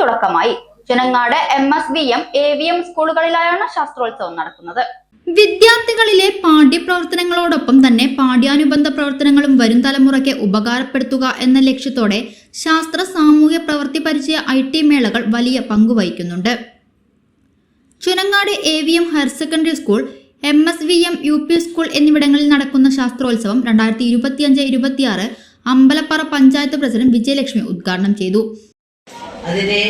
തുടക്കമായി. Chunangad M S V M A V M സ്കൂളുകളിലായാണ് ശാസ്ത്രോത്സവം നടക്കുന്നത്. വിദ്യാർത്ഥികളിലെ പാഠ്യപ്രവർത്തനങ്ങളോടൊപ്പം തന്നെ പാഠ്യാനുബന്ധ പ്രവർത്തനങ്ങളും വരും തലമുറയ്ക്ക് ഉപകാരപ്പെടുത്തുക എന്ന ലക്ഷ്യത്തോടെ ശാസ്ത്ര സാമൂഹ്യ പ്രവൃത്തി പരിചയ ഐ ടി മേളകൾ വലിയ പങ്കുവഹിക്കുന്നുണ്ട് Chunangad A V M higher secondary school M S V M U P school എന്നിവിടങ്ങളിൽ നടക്കുന്ന ശാസ്ത്രോത്സവം രണ്ടായിരത്തി ഇരുപത്തിയഞ്ച് ഇരുപത്തിയാറ് അമ്പലപ്പാറ പഞ്ചായത്ത് പ്രസിഡന്റ് വിജയലക്ഷ്മി ഉദ്ഘാടനം ചെയ്തു. അതിന്റെ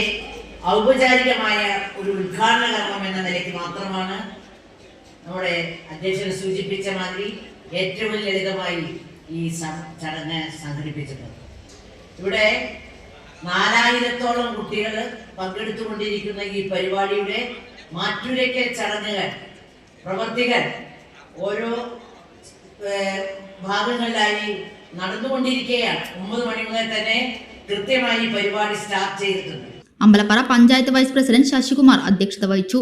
ഔപചാരികമായ ഒരു ഉദ്ഘാടന കർമ്മം എന്ന നിലയ്ക്ക് മാത്രമാണ് നമ്മുടെ അധ്യക്ഷൻ സൂചിപ്പിച്ച മാതിരി ഏറ്റവും ലളിതമായി ഈ ചടങ്ങ് സംഘടിപ്പിച്ചിട്ടുള്ളത് ഇവിടെ നാലായിരത്തോളം കുട്ടികൾ പങ്കെടുത്തുകൊണ്ടിരിക്കുന്ന ഈ പരിപാടിയുടെ മാറ്റുരയ്ക്കൽ ചടങ്ങുകൾ പ്രവർത്തികൾ ഓരോ ഭാഗങ്ങളിലായി നടന്നുകൊണ്ടിരിക്കുകയാണ്. ഒമ്പത് മണി മുതൽ തന്നെ കൃത്യമായി പരിപാടി സ്റ്റാർട്ട് ചെയ്തിട്ടുണ്ട്. അമ്പലപ്പാറ പഞ്ചായത്ത് വൈസ് പ്രസിഡന്റ് ശശികുമാർ അധ്യക്ഷത വഹിച്ചു.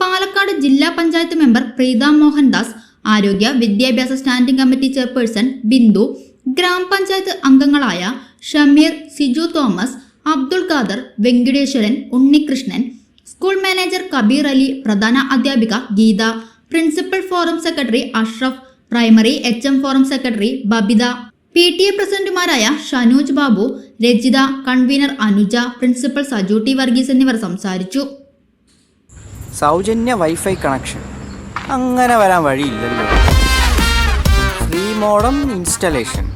പാലക്കാട് ജില്ലാ പഞ്ചായത്ത് മെമ്പർ പ്രീത മോഹൻദാസ് ആരോഗ്യ വിദ്യാഭ്യാസ സ്റ്റാൻഡിംഗ് കമ്മിറ്റി ചെയർപേഴ്സൺ ബിന്ദു ഗ്രാമപഞ്ചായത്ത് അംഗങ്ങളായ ഷമീർ സിജു തോമസ് അബ്ദുൾ ഖാദർ വെങ്കിടേശ്വരൻ ഉണ്ണികൃഷ്ണൻ സ്കൂൾ മാനേജർ കബീർ അലി പ്രധാന അധ്യാപിക Geetha principal forum secretary Ashraf primary H M forum secretary Babitha P T A പ്രസിഡന്റുമാരായ Shanuj Babu Rajitha convener Anuja principal Saju T Varghese എന്നിവർ സംസാരിച്ചു. സൗജന്യ വൈഫൈ കണക്ഷൻ. അങ്ങനെ വരാൻ വഴിയില്ലല്ലോ. Free modem installation.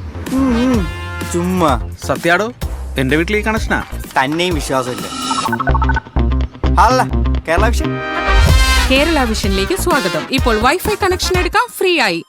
ചുമ്മാ. സത്യാടോ എന്റെ വീട്ടിൽ ഈ കണക്ഷനാ? തന്നെയും വിശ്വാസമില്ല. അല്ല കേരള വിഷൻ. കേരള വിഷനിലേക്ക് സ്വാഗതം. ഇപ്പോൾ വൈഫൈ കണക്ഷൻ എടുക്കാം ഫ്രീ ആയി.